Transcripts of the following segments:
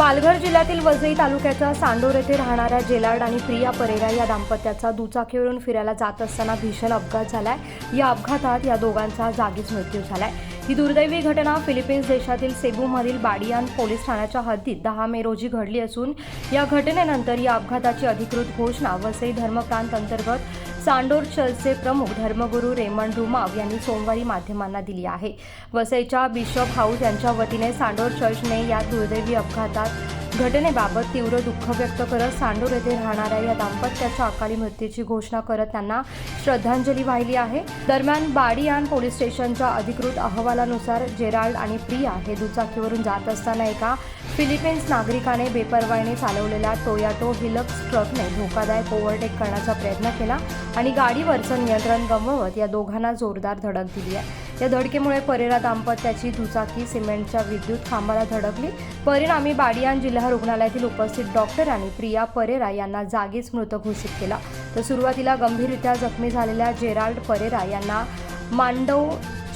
पालघर जिल्ह्यातील वसई तालुक्याच्या सांडोर येथे राहणाऱ्या जेलार्ड आणि प्रिया परेरा या दाम्पत्याचा दुचाकीवरून फिरायला जात असताना भीषण अपघात झालाय. या अपघातात या दोघांचा जागीच मृत्यू झालाय. ही दुर्दैवी घटना फिलिपिन्स देशातील सेबूमधील बाडियान पोलीस ठाण्याच्या हद्दीत दहा मे रोजी घडली असून या घटनेनंतर या अपघाताची अधिकृत घोषणा वसई धर्मप्रांत अंतर्गत सांडोर चर्चचे प्रमुख धर्मगुरू रेमंड रुमाव यांनी सोमवारी माध्यमांना दिली आहे. वसईच्या बिशप हाऊस यांच्या वतीने सांडोर चर्चने या दुर्दैवी अपघातात घटनेबाबत तीव्र दुःख व्यक्त करत सांडोर येथे राहणाऱ्या या दाम्पत्याच्या अकाली मृत्यूची घोषणा करत त्यांना श्रद्धांजली वाहिली आहे. दरम्यान बाडियान पोलीस स्टेशनच्या अधिकृत अहवालानुसार जेराल्ड आणि प्रिया हे दुचाकीवरून जात असताना एका फिलिपिन्स नागरिकाने बेपर्वाईने चालवलेल्या टोयाटो हिलक्स ट्रकने धोकादायक ओव्हरटेक करण्याचा प्रयत्न केला आणि गाडीवरचं नियंत्रण गमवत या दोघांना जोरदार धडक दिली आहे. या धडकेमुळे परेरा दाम्पत्याची दुचाकी सिमेंटच्या विद्युत खांबाला धडकली. परिणामी बाडियान जिल्हा रुग्णालयातील उपस्थित डॉक्टरांनी प्रिया परेरा यांना जागीच मृत घोषित केला. तर सुरुवातीला गंभीररित्या जखमी झालेल्या जेराल्ड परेरा यांना मांडव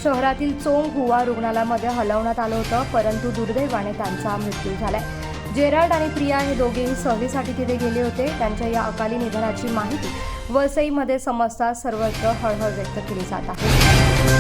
शहरातील चोंग हुवा रुग्णालयामध्ये हलवण्यात आलं होतं परंतु दुर्दैवाने त्यांचा मृत्यू झालाय. जेराल्ड आणि प्रिया हे दोघेही सहलीसाठी तिथे गेले होते. त्यांच्या या अकाली निधनाची माहिती वसईमध्ये समजता सर्वत्र हळहळ व्यक्त केली जात आहे.